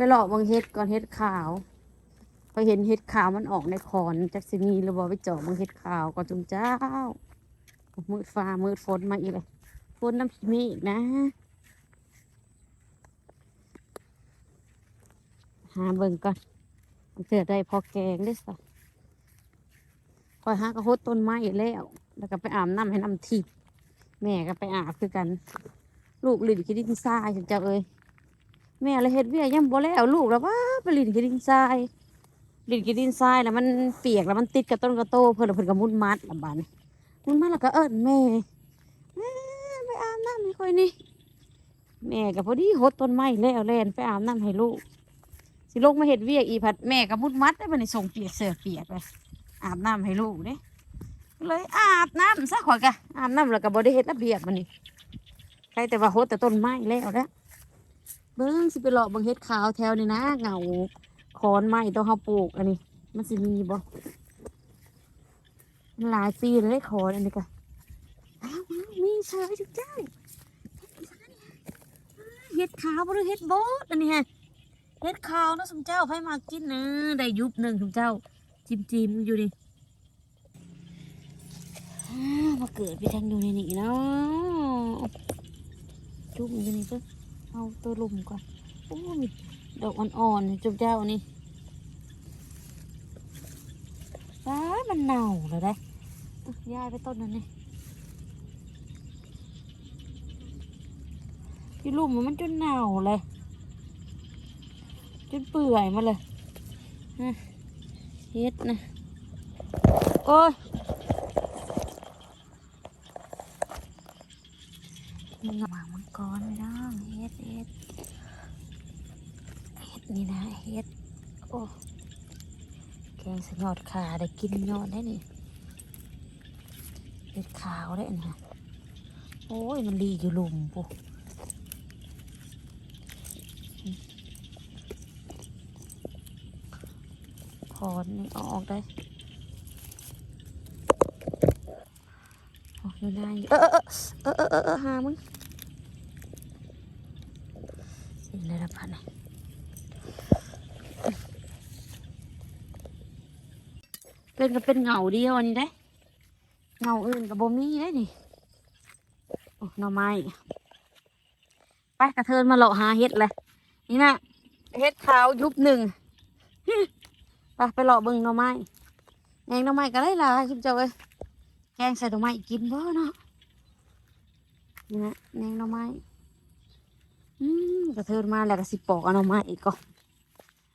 ไปหลอกบางเฮ็ดก่อนเฮ็ดขาวพอเห็นเฮ็ดขาวมันออกในคอนจักสิมีรือบ่ไปเจาะบางเฮ็ดขาวก่อนจุมเจ้า มืดฟ้ามืดฝนมาอีกเลยฝนน้ำมีอีกนะ หาเบิ่งก่อนมันเกิดได้พอแกงได้สักคอยหากระหดต้นไม้แล้ว แล้วก็ไปอาบน้ำให้น้ำทิพแม่ก็ไปอาบคือกัน ลูกหลินกินดินทรายฉันเจ้าเอ้ย แม่เลยเฮ็ดเวียยังบ่แล้วลูกแล้วว่าไปลินกินดินทรายลินกินดินทรายแล้วมันเปียกแล้วมันติดกับต้นกระโตเพิ่นแล้วเพิ่นก็มุดมัดละบานมุดมัดแล้วก็เอิ้นแม่แม่ไปอาบน้ำให้ค่อยนี่แม่ก็พอดีหดต้นไม้แล้วแล่นไปอาบน้ำให้ลูกสิลงมาเห็ดเวียอีผัดแม่กับมุดมัดได้บันนี้ส่งเปียกเสือเปียกเลยอาบน้ำให้ลูกเด้เลยอาบน้ำซะข่อยกะอาบน้ำแล้วก็บ่ได้เฮ็ดระเบียบมันนี่ใครแต่ว่าโหดแต่ต้นไม้แล้วแล้ว เบิ้งสิไปเลาะเบิ่งเฮ็ดขาวแถวนี่นะเหงาคอนไม้ต้องเฮาปลูกอันนี้ มันสิมีบ่มันหลายปีเลยได้คอนอันนี้ก็อ้าวอ้าวมีเชยจุกเจ้าเฮ็ดขาวบ่หรือเฮ็ดโบดอันนี้ฮะเฮ็ดขาวนะสมเจ้าไผมากินเนอะได้ยุบหนึ่งสมเจ้า จิมจิมๆอยู่ดิมาเกิดไปทางอยู่ในนี่เนาะจุ่มอยู่นี่ก็ เอาตัวลุมก่อนโอ้มีดอกอ่อนๆนี่สมเจ้านี่ฟ้ามันเน่าเลยได้อะย้ายไปต้นนั้นนี่ที่ลุมมันจนเน่าเลย จนเปื่อยมาเลยนะเฮ็ดนะโอ้ยมัน หมามังกรไม่ได้เฮ็ดเฮ็ดเฮ็ดนี่นะเฮ็ดโอ้แกงสยอดขาได้กินยอดได้นี่เฮ็ดขาวได้นะโอ้ยมันรีอยู่หลุมปุ๊ถอนนี่เอาออกได้ออกอยู่ได้เออเออเออเออเออเออหามึงสิเลยละพันน่ะ เป็นก็เป็นเงาเดียวอันนี้ได้เงาอื่นกับโบมี่ได้นี่โอ้หน่อไม้ไปกระเทินมาเลาะหาเห็ดเลยนี่นะเห็ดขาวยุบหนึ่งไปไปหลอกเบิ่งหน่อไม้แกงหน่อไม้ก็ได้ละชิมเจ้าเอ้ยแกงใส่หน่อไม้กินบ่เนาะนี่นะแกงหน่อไม้อืมกระเทินมาแล้วก็สิปอกเอาหน่อไม้อีกก่อน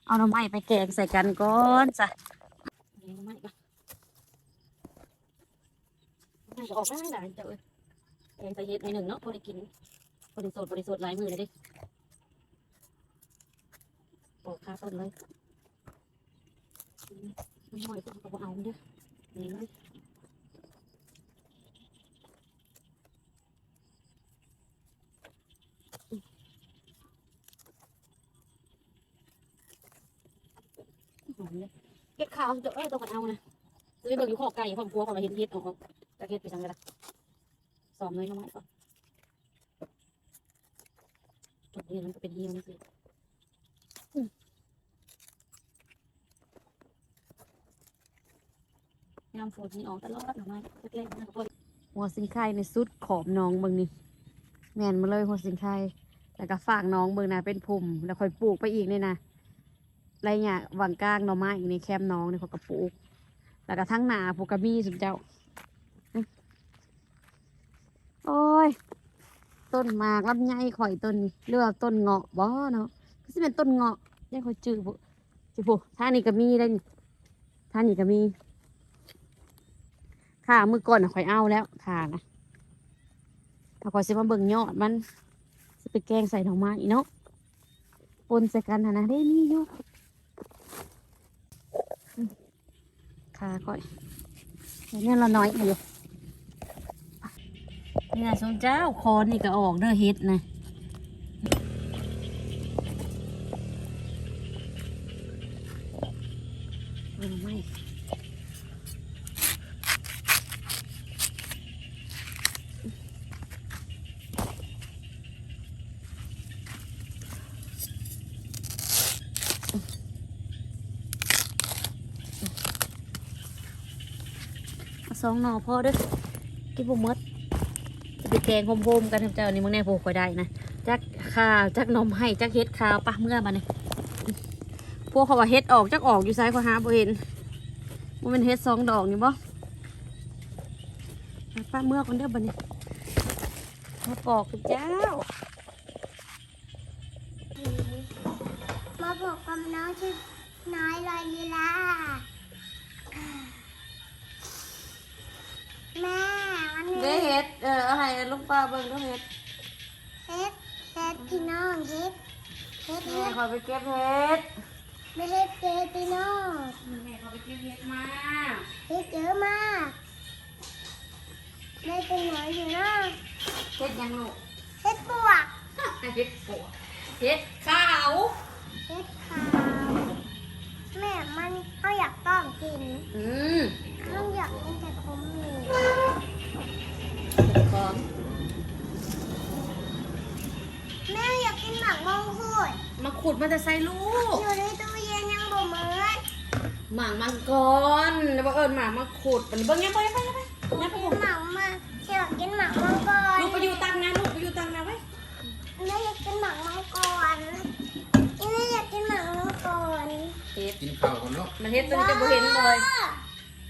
เอาหน่อไม้ไปแกงใส่กันก่อนจ้ะ แกงหน่ไม้ก่อนหน่อไม้ก็ออกได้ล่ะเจ้าเอ้ยแกงใส่เห็ดในหนึ่งเนาะพอได้กินพอได้สดพอได้สดหลายมือเลยดิปอกคาต้นเลยมันหน่อยก็เอาเอาเด้อนี่เลยหอมเลย เก็บข้าวเจ้าเอ้ตัวกันเอานะซื้อเบิ่งอยู่ข้อไก่ความกลัวของเราเห็นเฮ็ดออกจะเฮ็ดไปสั่งเลยละสอมเลยน้ำมันก่อนจุดนี้มันก็เป็นเฮียนี่สิยามฝนนี่ออกตลอดหน่อไม้เล็กๆนะทุกคนหัวสิงไข่ในสุดขอบน้องเบิ่งนี่แม่นมาเลยหัวสิงไข่แล้วก็ฝากน้องเบิ่งนะเป็นพุ่มแล้วค่อยปลูกไปอีกเนี่ยนะ ไรเนี่ยหวังกลางหน่อไม้อีกในแคมน้องในี่เขาก็ปลูกแล้วก็ทั้งหนาปลูกกระมี่สุดเจ้า โอ้ย ต้นหมากลำไยข่อยต้นนี้เรือว่าต้นเงาะบ่เนาะก็สิเป็นต้นเงาะยังค่อยจื้อบุจื้อบุท่านี่ก็มีได้นี่ท่านี่ก็มีค่ะมือก่อนน่ะข่อยเอาแล้วค่ะนะถ้าข่อยสิมาเบิ่งยอดมันสิไปแกงใส่หน่อไม้อีเนาะปนใส่กันนะนะได้นี่ยอ ค่ะข่อยเนี่ยเราน้อยอยู่เนี่ยสมเจ้าคอนนี่ก็ออกเด้อเฮ็ดนะหน่อไม้ สองหน่อพอเด้อกินบ่มดจะไปแกงโฮมๆกันทำเจ้านี่มึงแน่โพก็ได้นะจักข้าวจักนมให้จักเฮ็ดข้าวปะเมื่อมาเนี่ยพวกเขาว่าเฮ็ดออกจักออกอยู่ซ้ายขวาหาบ่เห็นมันเป็นเฮ็ดสองดอกนี่บ่ป้าเมื่อคนเด้อบัดนี้มาปอกกับเจ้ามาบอกกับน้องชื่อน้อยลอยลีลา ด้เฮ็ดเออเอาให้ลูกปลาเบิ่งก็เฮ็ดเฮ็ดเฮ็ดพี่น้องเฮ็ดเฮ็ดแม่เฮ็ดขอไปเก็บเฮ็ดไม่เฮ็ดเฮ็ดพี่น้องแม่ขอไปเก็บเฮ็ดมาเฮ็ดเยอะมากได้เป็นหน่อยอยู่เนาะเฮ็ดยังลูกเฮ็ดปวกเฮ็ดปวดเฮ็ดขาวเฮ็ดขาวแม่มันเขาอยากต้องกินอืมเขาอยากกินแต่ผมหมู เฮ็ดก่อน แม่อยากกินหมักมงคุด มา ขุดมันจะใส่ลูก อยู่ในตู้เย็นยังบ่เหมือนหมางมังกรแล้วบ่เอิญหมางมาขุดมันเบิ่งยังไปยังไปยังไปยังไปกินหมักมาอยากกินหมักมังกรลูกไปอยู่ตังนะลูกไปอยู่ตังนะไว้แม่อยากกินหมักมังกรแม่อยากกินหมักมังกรเฮ็ดกินข้าวก่อนเนาะมันเฮ็ดตัวนี้จะบ่เห็นเลย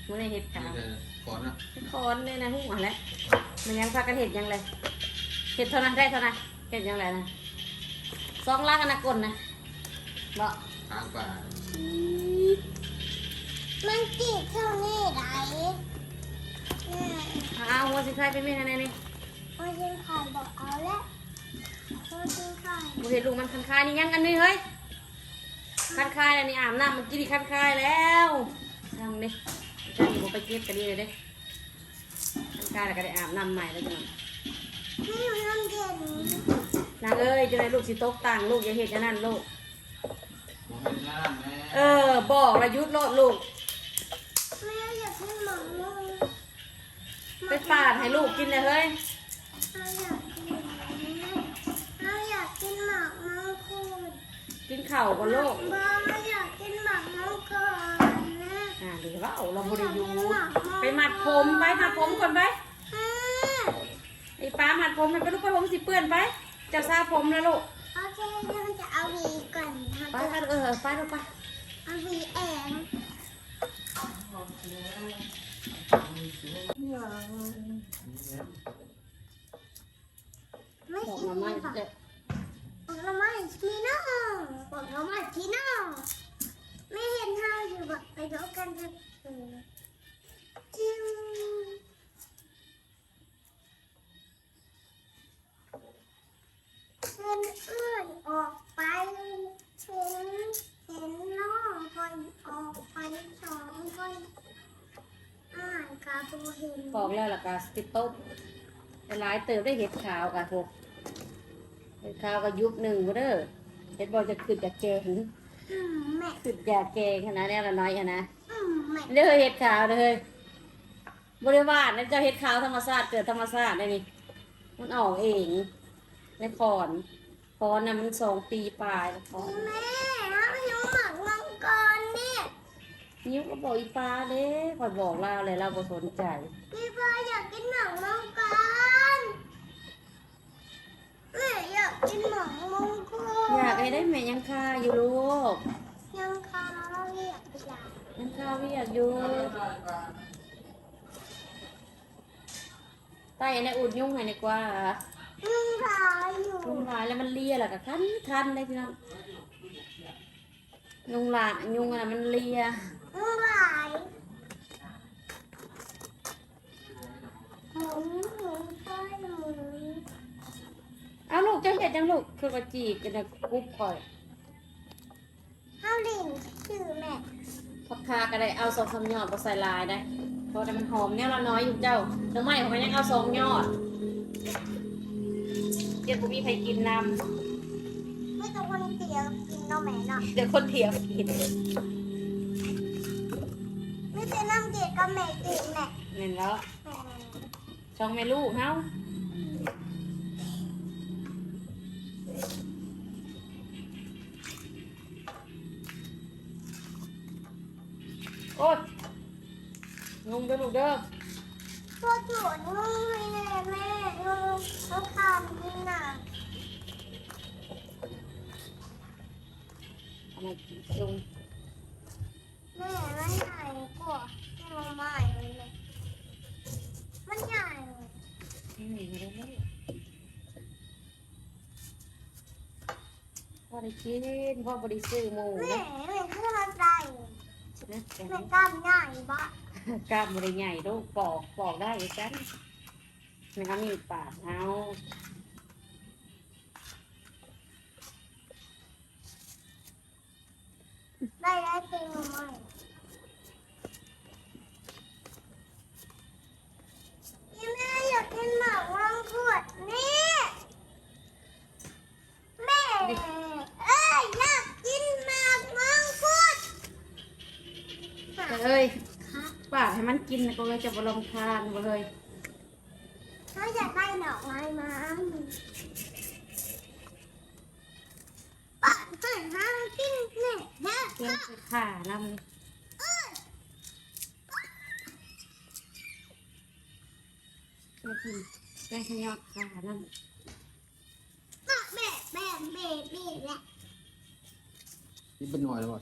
มันได้เฮ็ดขาวเออก่อนนะคอนเลยนะหัวแหล้วมันยังพากันเห็ดยังเลยเห็ดเท่านั้นได้เท่านั้นเห็ดยังไงนะสองลากกันนะกลนนะ เนาะทางป่ามันจีบเท่านี้ไหนแม่เอาหัวสิใครไปเม่นอะไรนี่โอ้ยยิงไข่บอกเอาแล้วโอ้ยยิงไข่บุเห็นลูกมันคันคายนี่ยังอันนี้เฮ้ยคันคายอันนี้อาบน้ำมันกินคันคายแล้วยังนี่จะมีบุไปเก็บกันดีเลยเด้คันคายแล้วก็ได้อาบน้ำใหม่แล้วจ้ะไม่อยู่น้ำเย็นนางเอ้ยจะได้ลูกสิตกต่างลูกอย่าเห็ดอย่างนั้นลูกผม เป็นน้ำแม่เออ บอกระยุทธ์โลดลูก แม่อยากกินหมักมังไปปาดให้ลูกกินเลยเฮ้ย เราอยากกินเราอยากกินหมักมังคุดกินข้าวก่อนลูก บ้าไม่อยากกินหมักมังกรนะอ่าหรือว่าเอาเราบริยูไปมัดผมไปมัดผมก่อนไป อืมไอ้ป้ามัดผมมันไปลูกไปผมสิเปื้อนไป จะซาผมแล้วลูกโอ เคเดี๋ยวจะเอาหวีก่อนนะไปไปเออไปลูกไปเอาหวีแองไม่บอกกินมาไม่ปะเด็กผลไม้ที่น้องผลไม้ที่น้องไม่เห็นห้าอยู่แบบไปดูกันจะเออจิ้มเงิ อื้อนออกไปเห็นเห็นน้องคนออกไปสองคนอ่านกาบูเห็นบอกแล้วล่ะกาสติโต๊ะหลายเติบได้เห็ดขาวกะพวกเห็ดขาวก็ยุบหนึ่งเด้อเห็ดบอกจะขึ้นจากแกงแม่ขึ้นจากแกงขนาดนี้ละน้อยขนาดเด้อเห็ดขาวเด้อเฮ้ยบริวารนั่นจ้าเห็ดขาวธรรมชาติเกิดธรรมชาติได้นี่มันออกเองในคอน คอนน่ะมันสองปีปลายแล้วคอนแม่ถ้าไม่รู้หมักมังกรเนี่ยนิ้วก็บอกอีปลาเด้คอยบอกเราเลยเราบ่สนใจพี่พ่ออยากกินหมักมังกรแม่อยากกินหมักมังกรอยากให้ได้แม่ยังคาอยู่ลูกยังคาเรียกไปอยากยังคาเวียกอยู่ใต้ในอุดยุ่งให้ดีกว่า ยังคาอยู่ยุงลายแล้วมันเลียแหละก็คันคันเลยพี่น้องยุงลายยุงอะมันเลียยังหลายหมุนหมุนไปหมุนเอาลูกเจ้าเห็ดยังลูกคือว่าจีกกันนะกุ๊บก่อยข้าวลิงชื่อแม่พักคาก็ได้เอาสองสามยอดก็ใส่ลายได้เพราะแต่มันหอมเนี่ยเราน้อยอยู่เจ้าแล้วไม่ผมก็ยังเอาสองยอด เดี๋ยวผมมีใครกินนไม่ต้องคนเดียวกินเนาะแม่เนาะำเดี๋ยวคนเถียงกินไม่เป็นน้ำเกลือกับแม่กินแม่เห็นแล้วแม่ช่องแม่ลูกเฮา มากินซุงแม่มันใหญ่กว่าที่เราใหม่เลยมันใหญ่อืมเดี๋ยวนี้พ่อได้กินพ่อบริซื้อหมูแม่นะแม่คืออะไรนะแต่แม่กล้ามใหญ่ปะกล้ามบริใหญ่ลูกปอกปอกได้อีกกันไม่เอามีดปาดเอา ได้ได้จริงไหมยังแม่อยากกินหมากมังคุดนี่แม่เอ้ยอยากกินหมากมังคุดเอ้ยป่าให้มันกินนะก็เลยจะบรำคาญบ่เลยเขาอยากได้ดอกไม้มันปาดให้ห้ากินเนี่ย นะเกงใส่ขานำแกกินแกขยอดขาลำแม่แม่แม่แม่แม่แหละนี่เป็นหน่วยหรือเปล่า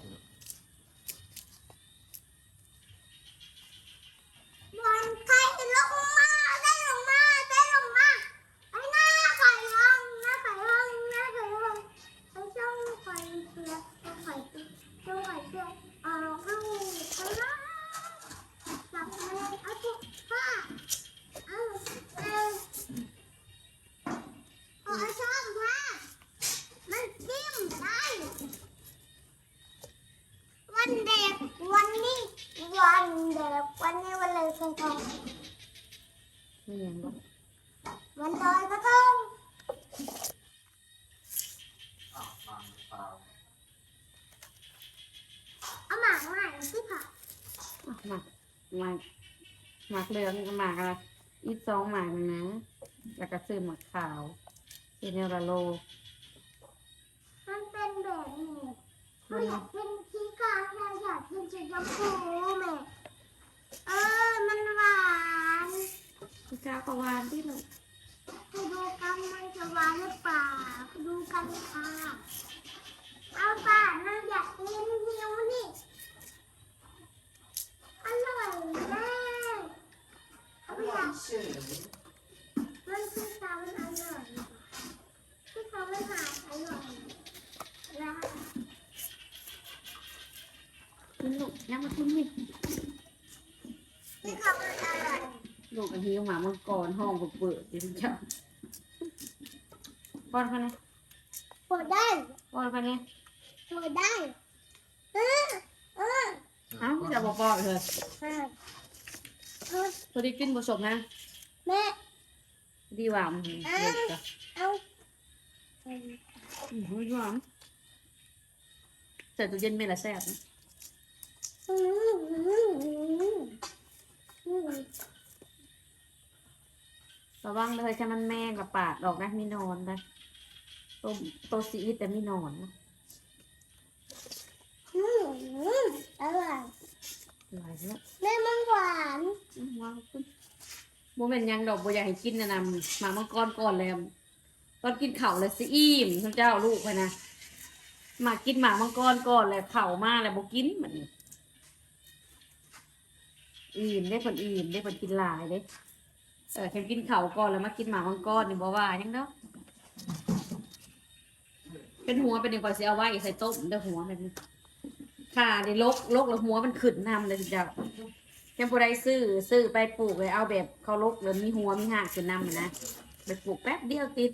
หมากหมากหมากเหลืองกับหมากอะไรอีกสองหมากนะแล้วก็ซื้อหมากขาวซื้อเนลาโลมันเป็นแบบนี้มันอยากเป็นขี้กาเราอยากเป็นสีชมพูแม่เออมันหวานพี่กาวกวานที่ลูกไปดูกันมันจะหวานหรือเปล่าไปดูกันค่ะเอาป่าเราอยากกินเดียวนี่ อร่อยมาก เอาไปอยากมันคือสาวมันอร่อยที่เขาไม่หาอร่อยแล้วกินลูกยังมากินนี่ที่เขาไม่อร่อยลูกอันนี้หมามังกรห้องเปิดๆดิฉันชอบป้อนเขาเนี่ยปวดได้ป้อนเขาเนี่ยปวดได้เออเออเอ้าจะบอกป้อนเลยเออเออ พอดีกินผสมนะแม่ดีหวานเด็กจ้ะเอาเอออืมดีหวานใส่ตู้เย็นไม่ละแซ่บนะอืมอืมอืมอืมระวังเลยแค่มันแม่งกับปาดออกนะมีนอนนะต้มโตซีแต่มีนอนนะอืมอืมอร่อยหลายแล้วแม่มันหวานอืมว้าว คุณโมเมนต์ยังดอกบัวอยากให้กินนะนำหมามังกรก่อนเลยตอนกินเข่าเลยสิอิ่มท่านเจ้าลูกไปนะมากินหมามังกรก่อนเลยเข่ามาเลยบ่กินเหมือนอิ่มได้ผลอิ่มได้ผลกินหลายเด้เออแค่กินเข่าก่อนแล้วมากินหมามังกรนี่บ่ว่ายังเนาะเป็นหัวเป็นอย่างก่อนสิเอาไว้ใส่ต้มเด้อหัวแบบนี้ค่ะในลกลกแล้วหัวมันขึ้นนำเลยทีเดี ยวแค่ผู้ใดซื้อซื้อไปปลูกเลยเอาแบบเขาลกเลยมีหัวมีหากขึ้นนำนะไปปลูกแป๊บเดียวติด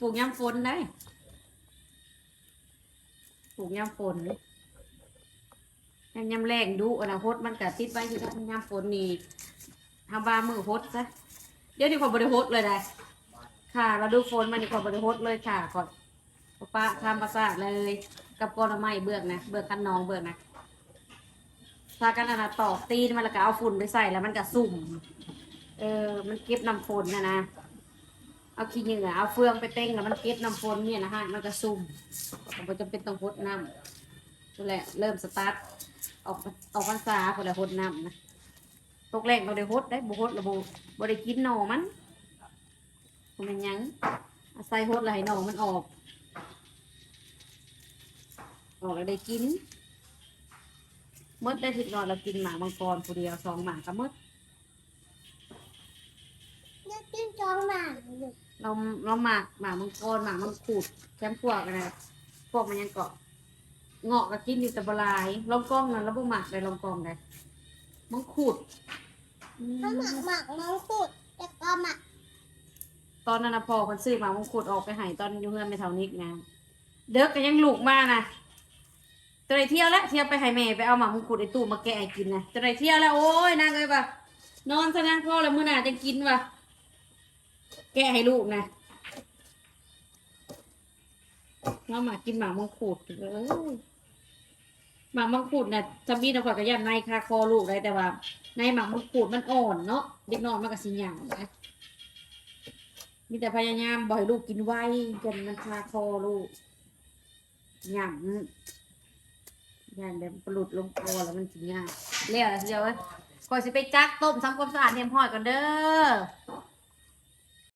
ปลูกยามฝนได้ปลูกยามฝนยามแรงดูอนาคตมันก็ติดไว้คือกันยามฝนนี่ทำบามือฮดซะเดี๋ยวนี้ขอบริฮดเลยได้ค่ะเราดูฝนมันนี่ขอบริฮดเลยค่ะก่อนป้าทำประสาทเลย กับกรไม้เบือกนะเบือกคันนองเบือกนะ พากันอนนะตอกตีนมันแล้วก็เอาฝุ่นไปใส่แล้วมันก็สุ่ม เออ มันเก็บน้ำฝนนะนะ เอาขี้เหงื่อเอาเฟืองไปเต้งแล้วมันเก็บน้ำฝนเนี่ยนะฮะ มันก็สุ่มมันจะเป็นต้องพดน้ำนั่นแหละ เริ่มสตาร์ทออกออกพรรษาคนละพดน้ำนะ ตกแรงเราได้ฮดได้บ่ฮดระบบบ่ได้กินหน่อมันบ่แมันยังอาศัยฮดแล้วให้หน่อมันออก ออกแล้วได้กิน มดได้ทิดนอนเรากินหมากมังกรผู้เดียวสองหมากก็มดเลือกกินจองหนังอยู่เราเราหมากหมากมังกรหมากมังขูดแคมพวกอะไรพวกมันยังเกาะเงาะก็กินอยู่แต่บหลายลองกล้องนั่นแล้วบ่หมากได้ลองกล้องได้มังขูดอืมถ้าหมักหมักน้องขุดแต่ก็หมักตอนนั้นนะพอคนซื้อหมากมังขูดออกไปใหายตอนอยู่เฮือนไปเท่านิกนะเด็กก็ยังลูกมานะ จะได้เที่ยวแล้วเที่ยวไปให้แม่ไปเอาหมากมังขูดไอตู้มาแกะให้กินนะจะได้เที่ยวแล้วโอ้ยนางเลยปะนอนซะนะพ่อแล้วมื้อหน้าจะกินวะแกะให้ลูกนะเราหมากินหมามังคุดเอ้ยหมามังคุดน่ะจำมีนะข่อยก็ยันในคาคอลูกได้แต่ว่า ในหมามังคุดมันอ่อนเนาะเด็กน้อยมันก็สิหยังนะมีแต่พยายามบ่อยลูกกินไวจนมันคาคอลูกหยัง ยันแบบปลุดลงคอแล้วมันสิหยังแล้วล่ะเดี๋ยวเว้ยข่อยสิไปจักต้มทำความสะอาดเนียมหอยก่อนเด้อ